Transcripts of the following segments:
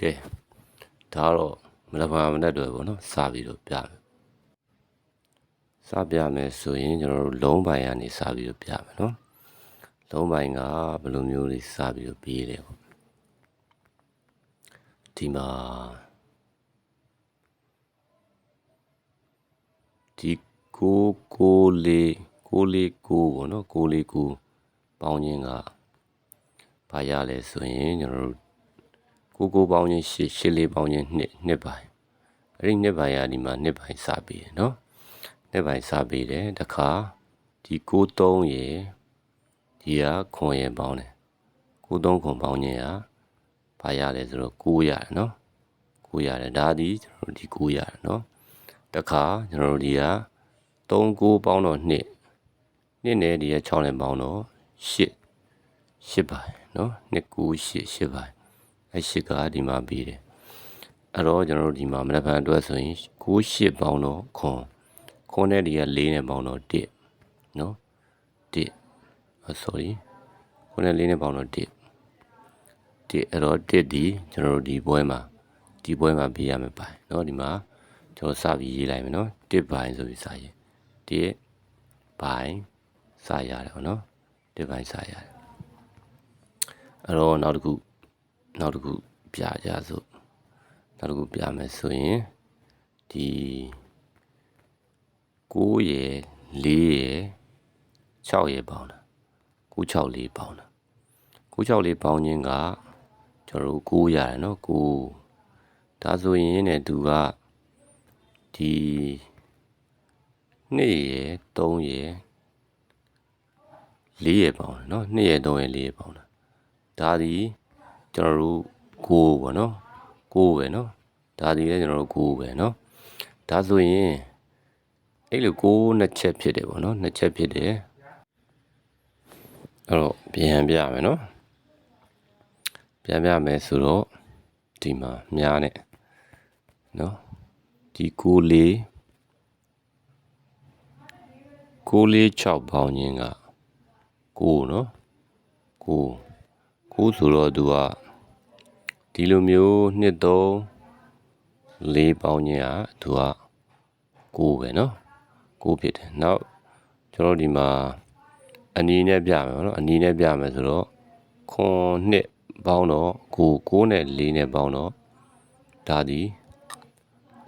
ကဲဒါကတော့မနက်ဖြန်မနက်တွေပေါ့နော်စပြီးတော့ပြမယ်စပြမယ်ဆိုရင်ကျွန်တော်တို့လုံးပိုင်ကနေစပြီးတော့ပြမယ်နော်လုံးပိုင်ကဘယ်လိုမျိုးလေးစပြီးတော့ပြီးတယ်ပေါ့ဒီမှာဒီကိုကိုလေးကိုလေးကိုပေါ့နော်ကိုလေးကိုပေါင်းခြင်းကဘာရလဲဆိုရင်ကျွန်တော်တို့ ကိုကိုပေါင်းချင်းရှစ်ရှစ်လေးပေါင်းချင်းနှစ်နှစ်ပိုင်းအဲ့ဒီနှစ်ပိုင်းကဒီမှာနှစ်ပိုင်းစပေးတယ်နော်နှစ်ပိုင်းစပေးတယ်တခါဒီကို3ရေဒီကခွန်ရေပေါင်းတယ်ကို3ခွန်ပေါင်းချင်းကဘာရလဲဆိုတော့9ရတယ်နော်9ရတယ်ဒါဒီကျွန်တော်တို့ဒီ9ရတယ်နော်တခါကျွန်တော်တို့ဒီက3 9ပေါင်းတော့နှစ်နှစ်နဲ့ဒီက6နဲ့ပေါင်းတော့8 8ပိုင်းနော်နှစ်9 8 8ပိုင်း အဲ့ရှစ်ကဒီမှာပြီးတယ်အဲ့တော့ကျွန်တော်တို့ဒီမှာမနက်ဖြန်အတွက်ဆိုရင်9ရှစ်ပေါင်းတော့ခွန်ခွန်နဲ့ဒီက4နဲ့ပေါင်းတော့1နော်1 sorry ခွန်နဲ့4နဲ့ပေါင်းတော့1 1အဲ့တော့1ဒီကျွန်တော်တို့ဒီဘွဲမှာဒီဘွဲမှာပေးရမယ်ပိုင်နော်ဒီမှာကျွန်တော်စပြီးရေးလိုက်မယ်နော်1ဘိုင်ဆိုပြီးစာရေး1ဘိုင်စာရတယ်ပေါ့နော်1ဘိုင်စာရတယ်အဲ့တော့နောက်တစ်ခု နောက်တစ်ခုပြကြစို့နောက်တစ်ခုပြမယ်ဆိုရင်ဒီ9ရယ်4ရယ်6ရယ်ပေါင်းတာ964ပေါင်းတာ964ပေါင်းခြင်းကကျွန်တော်တို့9ရတယ်နော်9ဒါဆိုရင်ねသူကဒီ2ရယ်3ရယ်4ရယ်ပေါင်းတယ်နော်2ရယ်3ရယ်4ရယ်ပေါင်းတာဒါဒီ ကျွန်တော်တို့ကိုပေါ့နော်ကိုပဲနော်ဒါဒီလည်းကျွန်တော်တို့ကိုပဲနော်ဒါဆိုရင်အဲ့လိုကိုနှစ်ချက်ဖြစ်တယ်ပေါ့နော်နှစ်ချက်ဖြစ်တယ်အဲ့တော့ပြန်ပြမယ်နော်ပြန်ပြမယ်ဆိုတော့ဒီမှာမြားနဲ့နော်ဒီကိုလေးကိုလေး6ပေါင်းခြင်းကကိုနော်ကိုကိုဆိုတော့သူက ဒီလိုမျိုးနှစ်သုံးလေးပေါင်းခြင်းอ่ะသူကကိုပဲเนาะကိုဖြစ်တယ်နောက်ကျွန်တော်ဒီမှာအနီးနဲ့ပြမယ်เนาะအနီးနဲ့ပြမယ်ဆိုတော့ခွန်နှစ်ပေါင်းတော့ကိုကိုနဲ့လေးနဲ့ပေါင်းတော့ဒါဒီ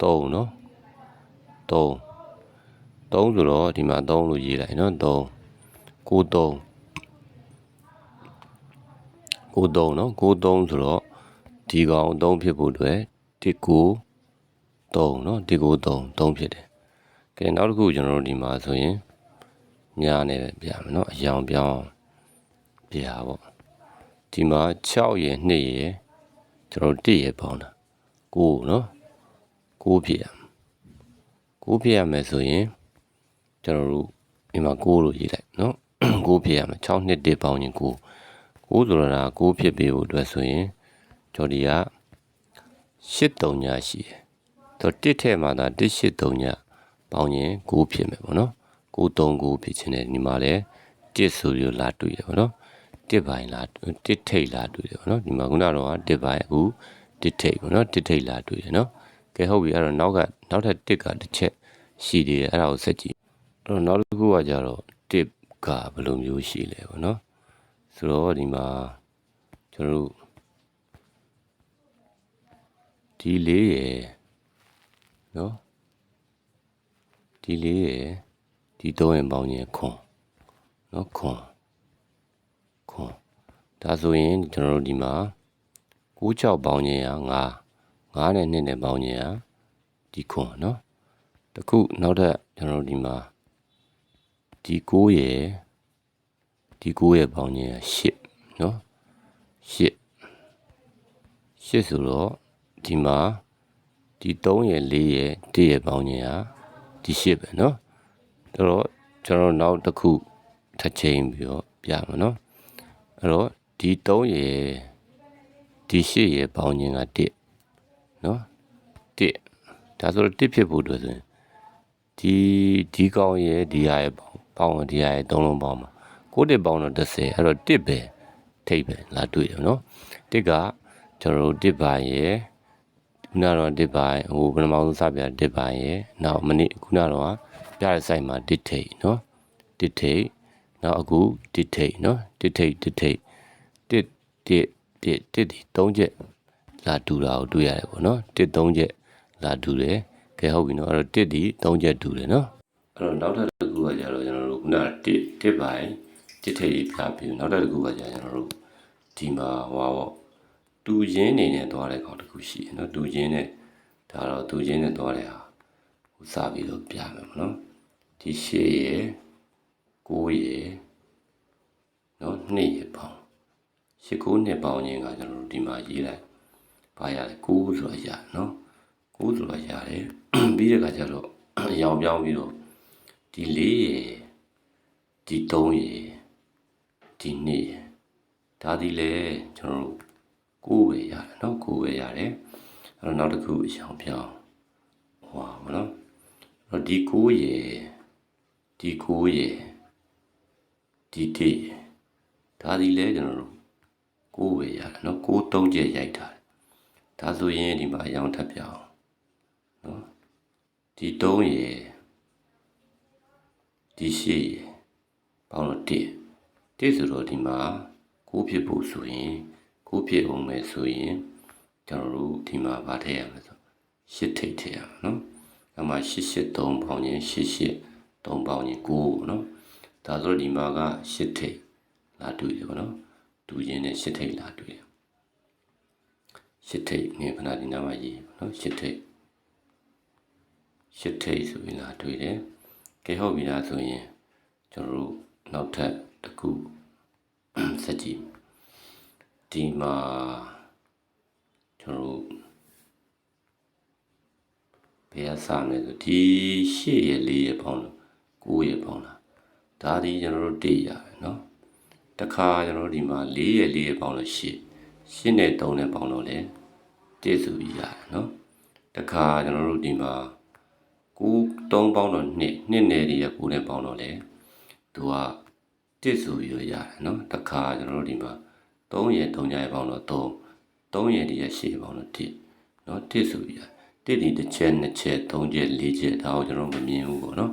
3เนาะ3 3ဆိုတော့ဒီမှာ3လို့ရေးလိုက်เนาะ3ကို3ကို3เนาะကို3ဆိုတော့ ဒီကောင်3ဖြစ်ဖို့အတွက်1ကို3เนาะ1ကို3 3ဖြစ်တယ်ကဲနောက်တစ်ခုကျွန်တော်တို့ဒီမှာဆိုရင်ညာနဲ့ပဲပြမယ်เนาะအယောင်ပြောင်းပြပါပေါ့ဒီမှာ6ရယ်2ရယ်ကျွန်တော်1ရယ်ပေါင်းတာ9เนาะ9ဖြစ်ရမယ်9ဖြစ်ရမယ်ဆိုရင်ကျွန်တော်တို့ဒီမှာ9လို့ရေးလိုက်เนาะ9ဖြစ်ရမယ်6နှစ်1ပေါင်းရင်9 9ဆိုတော့ဒါ9ဖြစ်ပေးဖို့အတွက်ဆိုရင် ကျော်ဒီက83ညရှိတယ်။တော့တစ်ထဲမှာဒါ183ညပေါင်းရင်9ဖြစ်မယ်ပေါ့နော်။939ဖြစ်ခြင်းနဲ့ဒီမှာလည်းတစ်ဆိုပြီးလာတွေ့တယ်ပေါ့နော်။တစ်ပိုင်းလာတစ်ထိတ်လာတွေ့တယ်ပေါ့နော်။ဒီမှာခုနကတော့တစ်ပိုင်းအခုတစ်ထိတ်ပေါ့နော်။တစ်ထိတ်လာတွေ့တယ်နော်။ကဲဟုတ်ပြီအဲ့တော့နောက်ကနောက်ထပ်တစ်ကတစ်ချက်ရှိသေးတယ်အဲ့ဒါကိုဆက်ကြည့်။အဲ့တော့နောက်တစ်ခုကကြတော့တစ်ကဘယ်လိုမျိုးရှိလဲပေါ့နော်။ဆိုတော့ဒီမှာကျွန်တော်တို့ ဒီလေးရယ်နော်ဒီလေးရယ်ဒီသုံးရင်ပေါင်းရင်ခွန်နော်ခွန်ခွန်ဒါဆိုရင်ကျွန်တော်တို့ဒီမှာ96ပေါင်းရင်က9 9နဲ့2နဲ့ပေါင်းရင်ကဒီခွန်နော်တခုနောက်ထပ်ကျွန်တော်တို့ဒီမှာဒီ9ရယ်ဒီ9ရယ်ပေါင်းရင်10နော်10 10ဆိုတော့ ဒီမှာဒီ3ရယ်4ရယ်1ရယ်ပေါင်းခြင်းဟာဒီ8ပဲเนาะဒါတော့ကျွန်တော်နောက်တစ်ခုထပ်ချိန်ပြီးတော့ပြမှာเนาะအဲ့တော့ဒီ3ရယ်ဒီ8ရယ်ပေါင်းခြင်းက1เนาะ1ဒါဆိုတော့1ဖြစ်ဖို့အတွက်ဆိုရင်ဒီဒီကောင်ရယ်ဒီဟာရယ်ပေါင်းပေါင်းဒီဟာရယ်3လုံးပေါင်းမှာကိုတစ်ပေါင်းတော့30အဲ့တော့1ပဲထိပ်ပဲလာတွေ့တယ်เนาะ1က ကျွန်တော်တို့တစ်ပိုင်းရယ် ခုနကတော့တစ်ပိုင်းဟိုပထမဆုံးစပြတစ်ပိုင်းရယ်နောက်မနေ့ခုနကတော့ပြတဲ့ site မှာတစ်ထိတ်နော်တစ်ထိတ်နောက်အခုတစ်ထိတ်နော်တစ်ထိတ်တစ်ထိတ်တစ်တစ်တစ်တစ်ဒီ၃ချက်လာတူတာကိုတွေ့ရတယ်ပေါ့နော်တစ်၃ချက်လာတူတယ်ကဲဟုတ်ပြီနော်အဲ့တော့တစ်ဒီ၃ချက်တူတယ်နော်အဲ့တော့နောက်ထပ်တစ်ခုကကြတော့ကျွန်တော်တို့ခုနကတစ်တစ်ပိုင်းတစ်ထိတ်ပြပြီးနောက်ထပ်တစ်ခုကကြကျွန်တော်တို့ဒီမှာဟောပေါ့ တူချင်းနေနဲ့သွားတဲ့ကောင်တစ်ခုရှိတယ်နော်တူချင်းနဲ့ဒါတော့တူချင်းနဲ့သွားတဲ့ဟာဟိုစပြီးတော့ပြမယ်မနော်ဒီရှေ့ရယ်ကိုးရယ်နော်နှစ်ရယ်ပေါင်းရှစ်ကိုးနှစ်ပေါင်းချင်းကကျွန်တော်တို့ဒီမှာရေးလိုက်ပါရတယ်ကိုးဆိုတာရနော်ကိုးဆိုတာရတယ်ပြီးတဲ့အခါကျတော့အရောင်ပြောင်းပြီးတော့ဒီလေးရယ်ဒီသုံးရယ်ဒီနှစ်ရယ်ဒါဒီလေကျွန်တော်တို့ ကိုယ်ဝယ်ရတယ်နော်ကိုယ်ဝယ်ရတယ်အဲ့တော့နောက်တစ်ခုအရောင်ပြောင်းဟွာမနော်အဲ့တော့ဒီကိုယ်ရယ်ဒီကိုယ်ရယ်ဒီတိဒါဒီလဲကျွန်တော်တို့ကိုယ်ဝယ်ရတယ်နော်ကိုယ်သုံးချက်ရိုက်ထားတယ်ဒါဆိုရင်ဒီမှာအရောင်ထပ်ပြောင်းနော်ဒီ3ရယ်ဒီ8ရယ်ပေါင်းတော့1 1ဆိုတော့ဒီမှာကိုဖြစ်ဖို့ဆိုရင် ကိုဖြစ်အောင်မယ်ဆိုရင်ကျွန်တော်တို့ဒီမှာဗာထည့်ရမယ်ဆိုရှစ်ထိတ်ထည့်ရမယ်နော်။အမှရှစ်ရှစ်3ပေါင်းရင်ရှစ်ရှစ်3ပေါင်းရင်9ပေါ့နော်။ဒါဆိုတော့ဒီမှာကရှစ်ထိတ်လာတွေ့တယ်ပေါ့နော်။တူရင်နဲ့ရှစ်ထိတ်လာတွေ့တယ်။ရှစ်ထိတ်ငယ်ခဏဒီနားမှာရေးပေါ့နော်ရှစ်ထိတ်ရှစ်ထိတ်ဆိုရင်လာတွေ့တယ်။ကဲဟုတ်ပြီလားဆိုရင်ကျွန်တော်တို့နောက်ထပ်တစ်ခုဆက်ကြည့် ဒီမှာကျွန်တော်တို့ဘယ်အစမလဲဆိုဒီရှေ့ရလေးရပေါင်းလို့ကိုးရပေါင်းလားဒါဒီကျွန်တော်တို့တေးရတယ်နော်တခါကျွန်တော်တို့ဒီမှာ၄ရလေးရပေါင်းလို့ရှေ့ရှင်းနဲ့၃နဲ့ပေါင်းလို့လေတေးဆိုပြီးရတယ်နော်တခါကျွန်တော်တို့ဒီမှာကိုး၃ပေါင်းတော့နှစ်နှစ်နယ်ဒီရကိုးနဲ့ပေါင်းတော့လေသူကတစ်ဆိုပြီးတော့ရတယ်နော်တခါကျွန်တော်တို့ဒီမှာ 3ရဲ့3ညရဲ့ပေါင်းတော့3 3ရဲ့ဒီရဲ့8ပေါင်းတော့1เนาะ1ဆိုပြီး1ဒီတစ်ချက်2ချက်3ချက်4ချက်ဒါကိုကျွန်တော်မမြင်ဘူးပေါ့နော်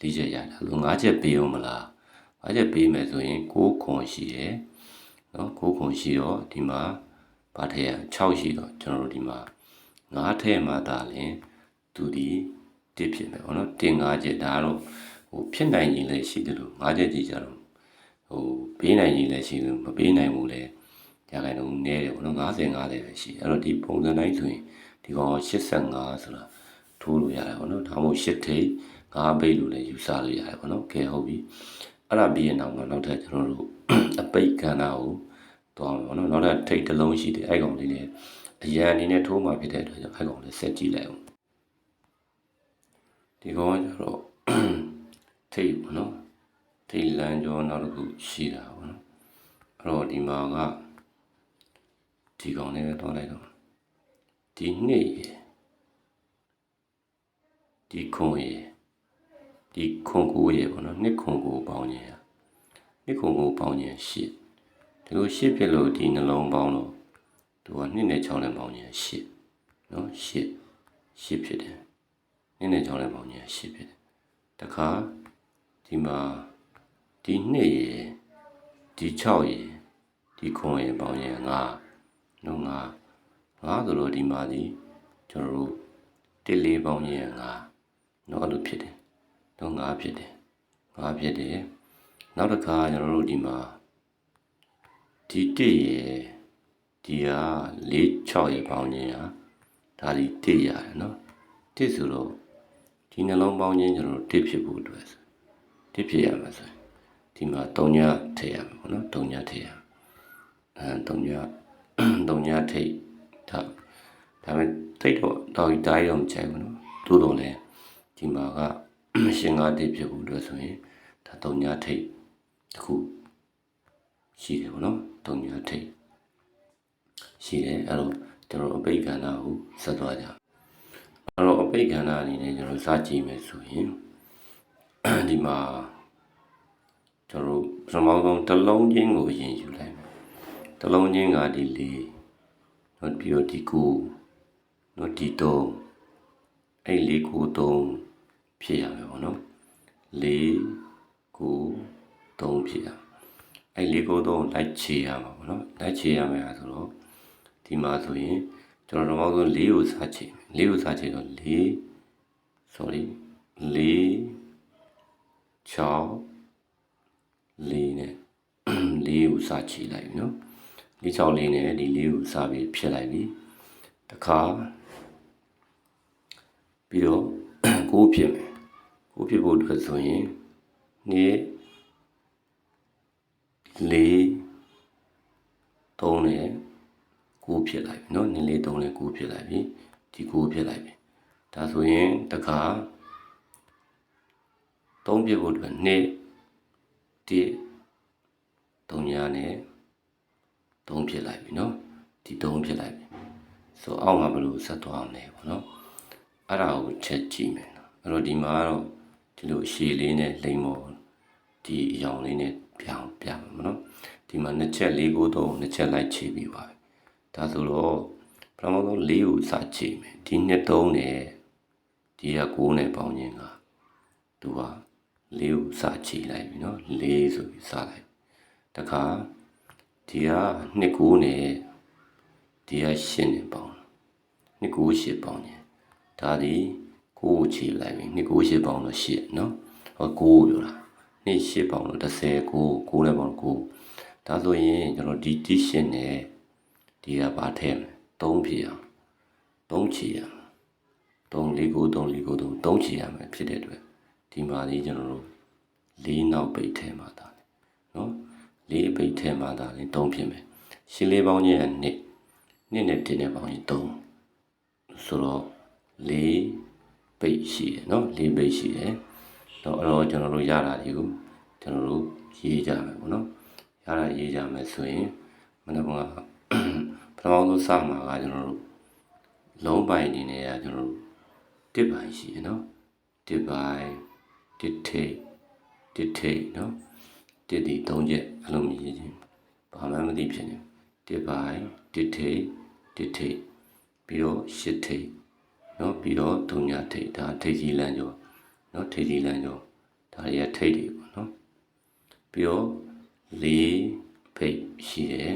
4ချက်ရတာလို့5ချက်ပေးအောင်မလား5ချက်ပေးမယ်ဆိုရင်6ခွန်ရှိတယ်เนาะ6ခွန်ရှိတော့ဒီမှာဗာထည့်ရ6ရှိတော့ကျွန်တော်တို့ဒီမှာ5ထည့်မှဒါလည်းသူဒီ1ဖြစ်မယ်ပေါ့နော်1 5ချက်ဒါတော့ဟိုဖြစ်နိုင်ရင်လည်းရှိတယ်လို့5ချက်ကြည့်ကြတော့ ဟိုပေးနိုင်ရင်လည်းရှိတယ်မပေးနိုင်ဘူးလည်းရခိုင်တော့နည်းတယ်ပေါ့နော်50 50ပဲရှိအဲ့တော့ဒီပုံစံတိုင်းဆိုရင်ဒီကောင်85ဆိုတာထိုးလို့ရတယ်ပေါ့နော်ဒါမှမဟုတ်8ထိပ်5ပိတ်လို့လည်းယူဆလို့ရတယ်ပေါ့နော်ကဲဟုတ်ပြီအဲ့ဒါပြီးရင်တော့နောက်ထပ်ကျွန်တော်တို့အပိတ်ကဏ္ဍကိုတွားမှာပေါ့နော်နောက်ထပ်ထိပ်တစ်လုံးရှိတယ်အဲ့ကောင်လေးလည်းအရန်အနေနဲ့ထိုးမှဖြစ်တဲ့အတွက်ကြောင့်အဲ့ကောင်လေးဆက်ကြည့်လိုက်အောင်ဒီကောင်ကကျတော့ထိပ်ပေါ့နော် ထိတ်လန်းကြောနောက်တစ်ခုရှိတာပေါ့နော်အဲ့တော့ဒီမှာကဒီကောင်လေးပဲတောင်းလိုက်တော့ဒီနှစ်ရယ်ဒီခွန်ရယ်ဒီခွန်ကိုရယ်ပေါ့နော်နှစ်ခွန်ကိုပေါင်းရင်နှစ်ခွန်ကိုပေါင်းရင်ရှစ်ဒီလိုရှစ်ဖြစ်လို့ဒီနှလုံးပေါင်းတော့သူကနှစ်နဲ့6နဲ့ပေါင်းရင်ရှစ်နော်ရှစ်ရှစ်ဖြစ်တယ်နှစ်နဲ့6နဲ့ပေါင်းရင်ရှစ်ဖြစ်တယ်တခါဒီမှာ ဒီနှစ်ရယ်ဒီ6ရယ်ဒီခွန်ရယ်ပေါင်းရင်9နော်9 9ဆိုတော့ဒီမှာဒီကျွန်တော်တို့တစ်လေးပေါင်းရင်9နော်အဲ့လိုဖြစ်တယ်တော့9ဖြစ်တယ်9ဖြစ်တယ်နောက်တစ်ခါကျွန်တော်တို့ဒီမှာဒီတစ်ရယ်ဒီက4 6ရယ်ပေါင်းရင်ဟာဒါဒီတစ်ရတယ်နော်တစ်ဆိုတော့ဒီနှလုံးပေါင်းခြင်းကျွန်တော်တို့တစ်ဖြစ်ဖို့အတွက်တစ်ဖြစ်ရမှာဆိုရင် ဒီမှာ3ညထည့်ရမှာပေါ့နော်3ညထည့်ရအဲ3ည3ညထိတ်ဒါဒါပေမဲ့ထိတ်တော့တော့တိုင်းတော့မချိုက်ဘူးနော်သို့တော်လည်းဒီမှာကရှင်ကားတိဖြစ်ဖို့အတွက်ဆိုရင်ဒါ3ညထိတ်တစ်ခုရှိတယ်ပေါ့နော်3ညထိတ်ရှိတယ်အဲ့တော့ကျွန်တော်အပိတ်ကဏ္ဍကိုဆက်သွားကြအဲ့တော့အပိတ်ကဏ္ဍအနေနဲ့ကျွန်တော်စကြည့်မယ်ဆိုရင်ဒီမှာ ကျွန်တော်ပထမဆုံးတစ်လုံးချင်းကိုအရင်ယူလိုက်မယ်တစ်လုံးချင်းကဒီလေးနနော်ပြီးတော့ဒီကိုနော်ဒီတော့အဲ့လေးကိုသုံးဖြစ်ရမယ်ပေါ့နော်လေးကိုသုံးဖြစ်ရအဲ့လေးကိုသုံးလိုက်ချေရမှာပေါ့နော်လိုက်ချေရမယ်ဆိုတော့ဒီမှာဆိုရင်ကျွန်တော်တို့ကတော့လေးကိုစားချေလေးကိုစားချေတော့လေး sorry လေး6 လေးနဲ့လေးကိုစားချေလိုက်ပြီနော်လေး6လေးနဲ့ဒီလေးကိုစားပြီးဖြစ်လိုက်ပြီတခါပြီးတော့ကိုးဖြစ်မယ်ကိုးဖြစ်ဖို့အတွက်ဆိုရင်နေ့လေးသုံးနဲ့ကိုးဖြစ်လိုက်ပြီနော်နေ့လေးသုံးနဲ့ကိုးဖြစ်လိုက်ပြီဒီကိုးဖြစ်လိုက်ပြီဒါဆိုရင်တခါသုံးဖြစ်ဖို့အတွက်နေ့ တစ်သုံးညာနဲ့သုံးဖြစ်လိုက်ပြီနော်ဒီသုံးဖြစ်လိုက်ပြီဆိုအောက်မှာဘယ်လိုဆက်သွားအောင်လဲပေါ့နော်အဲ့ဒါကိုချက်ကြည့်မယ်နော်အဲ့တော့ဒီမှာကတော့ဒီလိုရှည်လေးနဲ့လိမ့်မော်ဒီအရောင်လေးနဲ့ပြောင်းပြမယ်မနော်ဒီမှာနှစ်ချက်လေးကိုတော့နှစ်ချက်လိုက်ခြေပြီးပါပြီဒါဆိုတော့ပထမဆုံးလေးကိုစခြေမယ်ဒီနှစ်သုံးနဲ့ဒီက9နဲ့ပေါင်းခြင်းကသူက လေးကိုစခြေလိုက်ပြီနော်လေးဆိုပြီးစလိုက်တခါဒီကနှစ်9နဲ့ဒီက10နဲ့ပေါင်းနှစ်9 10ပေါင်းခြင်းဒါဒီကိုကိုခြေလိုက်ပြီနှစ်9 10ပေါင်းတော့10နော်ဟော9ကိုပြောတာနှစ်10ပေါင်းတော့30 9 9နဲ့ပေါင်း9ဒါဆိုရင်ကျွန်တော်ဒီတိ10နဲ့ဒီကပါထည့်မယ်3ဖြစ်အောင်3ချီရအောင်3 4 9 3 4 9 3 3ချီရမယ်ဖြစ်တဲ့အတွက် ဒီမှာလေးကျွန်တော်တို့၄နောက်ပိတ်ထဲမှာတာလေနော်၄ပိတ်ထဲမှာတာလေ3ဖြစ်မယ်ရှင်းလေးပေါင်းချင်းက2နှစ်နဲ့တင်းနဲ့ပေါင်းရင်3ဆိုတော့၄ပိတ်ရှိတယ်နော်၄ပိတ်ရှိတယ်တော့အဲ့တော့ကျွန်တော်တို့ရတာတွေကိုကျွန်တော်တို့ရေးကြမယ်ပေါ့နော်ရတာရေးကြမယ်ဆိုရင်မနက်ကပထမဆုံးစမှာကကျွန်တော်တို့လုံးပိုင်အနေနဲ့ကကျွန်တော်တို့တစ်ပိုင်ရှိရနော်တစ်ပိုင် တစ်ထိတ်တစ်ထိတ်နော်တစ်ဒီ၃ချက်အလုံးမြည်ခြင်းဘာမှမသိဖြစ်နေတစ်ပိုင်တစ်ထိတ်တစ်ထိတ်ပြီးတော့ရှစ်ထိတ်နော်ပြီးတော့ဒုညာထိတ်ဒါထိတ်ကြီးလမ်းကျော်နော်ထိတ်ကြီးလမ်းကျော်ဒါတွေကထိတ်တွေပေါ့နော်ပြီးတော့လေးဖိတ်ရှိတယ်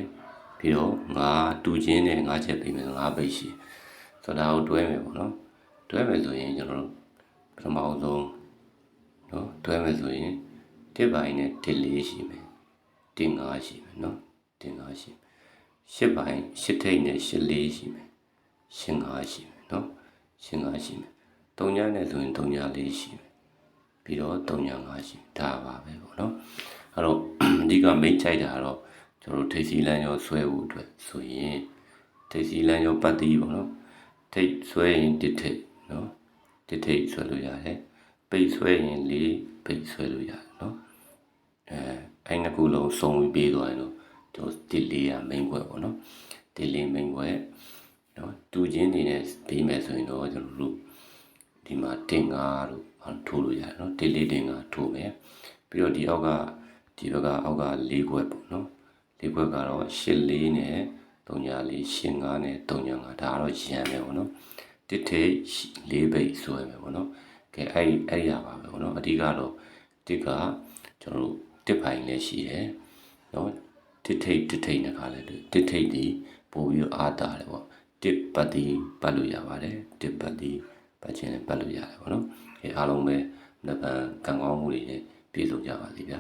ပြီးတော့ငါတူချင်းနဲ့ငါချက်ပြီးမယ်ငါဖိတ်ရှိဆိုတော့ဒါကိုတွဲမယ်ပေါ့နော်တွဲမယ်ဆိုရင်ကျွန်တော်တို့ပထမဆုံးနော် တွဲမယ်ဆိုရင်တစ်ပိုင်းနဲ့တစ်လေးရှိမယ်တစ်ငါးရှိမယ်နော်တစ်ငါးရှိမယ်ရှစ်ပိုင်းရှစ်ထိတ်နဲ့ရှစ်လေးရှိမယ်ရှင်းငါးရှိမယ်နော်ရှင်းငါးရှိမယ်တုံညာနဲ့ဆိုရင်တုံညာလေးရှိမယ်ပြီးတော့တုံညာငါးရှိဒါပါပဲပေါ့နော်အဲ့တော့အဓိကမိတ်ချိုက်တာကတော့ကျွန်တော်တို့ထိပ်စီလမ်းရောဆွဲဖို့အတွက်ဆိုရင်ထိပ်စီလမ်းရောပတ်တီးပေါ့နော်ထိပ်ဆွဲရင်တစ်ထိပ်နော်တစ်ထိပ်ဆွဲလို့ရတယ် ပိတ်ဆွဲရင်လေးပိတ်ဆွဲလို့ရတယ်နော်အဲအဲ့နှစ်ခုလုံးစုံပြီးပြီးသွားရင်တော့ကျွန်တော်တစ်လေးရမိန်ခွဲပေါ့နော်တစ်လေးမိန်ခွဲနော်တူချင်းနေနဲ့ပြီးမယ်ဆိုရင်တော့ကျွန်တော်တို့ဒီမှာတင်ကားတို့ထိုးလို့ရတယ်နော်တစ်လေးတင်ကားထိုးမယ်ပြီးတော့ဒီအောက်ကဒီဘက်ကအောက်က၄ခွက်ပေါ့နော်၄ခွက်ကတော့၈လေးနဲ့၃ညာလေး၈၅နဲ့၃ညာ၅ဒါကတော့ရံမယ်ပေါ့နော်တစ်ထိတ်၄ဘိတ်ဆွဲမယ်ပေါ့နော် ကဲအဲ့အဲ့ရပါပဲပေါ့နော်အဓိကတော့တစ်ကကျွန်တော်တို့တစ်ပိုင်လည်းရှိတယ်နော်တစ်ထိတ်တစ်ထိတ်နဲ့ခါလဲတစ်ထိတ်ဒီပို့ပြီးအားတာတယ်ပေါ့တစ်ပတ်ဒီပတ်လို့ရပါတယ်တစ်ပတ်ဒီပတ်ခြင်းနဲ့ပတ်လို့ရတယ်ပေါ့နော်အဲအားလုံးပဲနှစ်ပံကံကောင်းမှုတွေနဲ့ပြည့်စုံကြပါစေဗျာ